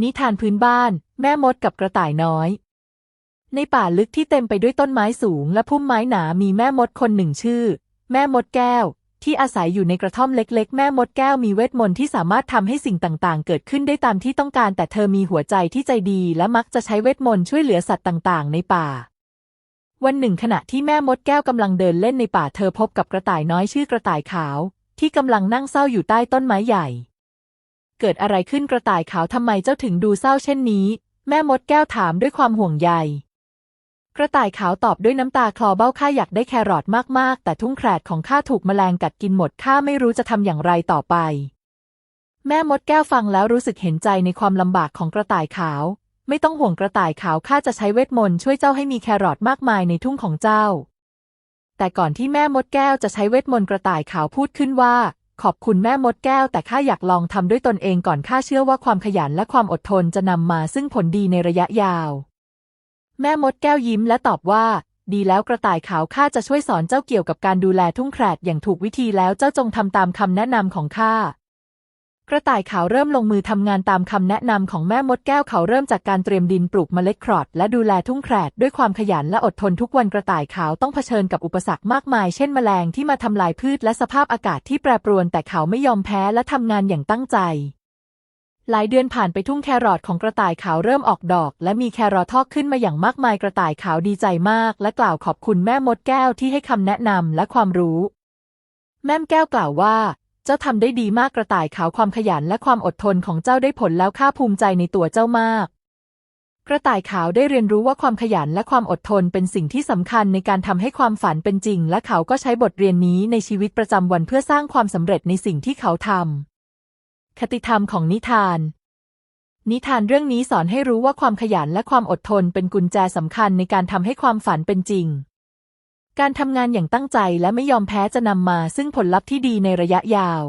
นิทานพื้นบ้าน แม่มดกับกระต่ายน้อย ในป่าลึกที่เต็มไปด้วยต้นไม้สูงและพุ่มไม้หนามีแม่มดคนหนึ่งชื่อ แม่มดแก้ว ที่อาศัยอยู่ในกระท่อมเล็ก ๆ แม่มดแก้วมีเวทมนต์ที่สามารถทำให้สิ่งต่างๆ เกิดขึ้นได้ตามที่ต้องการ แต่เธอมีหัวใจที่ใจดี และมักจะใช้เวทมนต์ช่วยเหลือสัตว์ต่างๆ ในป่า วันหนึ่ง ขณะที่แม่มดแก้วกำลังเดินเล่นในป่าเธอพบกับกระต่ายน้อยชื่อกระต่ายขาว ที่กำลังนั่งเศร้าอยู่ใต้ต้นไม้ใหญ่ เกิดอะไรขึ้นกระต่ายขาวทำไมเจ้าถึงดูเศร้าเช่นนี้ แม่มดแก้วถามด้วยความห่วงใย กระต่ายขาวตอบด้วยน้ำตาคลอเบ้าข้าอยากได้แครอทมากๆ แต่ทุ่งแครดของข้าถูกแมลงกัดกินหมดข้าไม่รู้จะทำอย่างไรต่อไป แม่มดแก้วฟังแล้วรู้สึกเห็นใจในความลำบากของกระต่ายขาว ไม่ต้องห่วงกระต่ายขาวข้าจะใช้เวทมนต์ช่วยเจ้าให้มีแครอทมากมายในทุ่งของเจ้าแต่ก่อนที่แม่มดแก้วจะใช้เวทมนต์กระต่ายขาวพูดขึ้นว่า ขอบคุณแม่มดแก้ว แต่ข้าอยากลองทำด้วยตนเองก่อนข้าเชื่อว่าความขยันและความอดทนจะนำมาซึ่งผลดีในระยะยาว แม่มดแก้วยิ้มและตอบว่า ดีแล้วกระต่ายขาวข้าจะช่วยสอนเจ้าเกี่ยวกับการดูแลทุ่งแครดอย่างถูกวิธีแล้วเจ้าจงทำตามคำแนะนำของข้า กระต่ายขาวเริ่มลงมือทำงานตามคำแนะนำของแม่มดแก้วเขาเริ่มจากการเตรียมดินปลูกเมล็ดครอทและดูแลทุ่งแครดด้วยความขยันและอดทนทุกวันกระต่ายขาวต้องเผชิญกับอุปสรรคมากมาย เช่นแมลงที่มาทำลายพืชและสภาพอากาศที่แปรปรวน แต่เขาไม่ยอมแพ้และทำงานอย่างตั้งใจ หลายเดือนผ่านไปทุ่งแครอทของกระต่ายขาวเริ่มออกดอก และมีแครอททอกขึ้นมาอย่างมากมายกระต่ายขาวดีใจมาก และกล่าวขอบคุณแม่มดแก้วที่ให้คำแนะนำและความรู้แม่มแก้วกล่าวว่า เจ้าทำได้ดีมากกระต่ายขาวความขยันและความอดทนของเจ้าได้ผลแล้วข้าภูมิใจในตัวเจ้ามาก กระต่ายขาวได้เรียนรู้ว่าความขยันและความอดทนเป็นสิ่งที่สำคัญในการทำให้ความฝันเป็นจริง และเขาก็ใช้บทเรียนนี้ในชีวิตประจำวันเพื่อสร้างความสำเร็จในสิ่งที่เขาทำคติธรรมของนิทาน นิทานเรื่องนี้สอนให้รู้ว่าความขยันและความอดทนเป็นกุญแจสำคัญในการทำให้ความฝันเป็นจริง การทำงานอย่างตั้งใจและไม่ยอมแพ้จะนำมาซึ่งผลลัพธ์ที่ดีในระยะยาว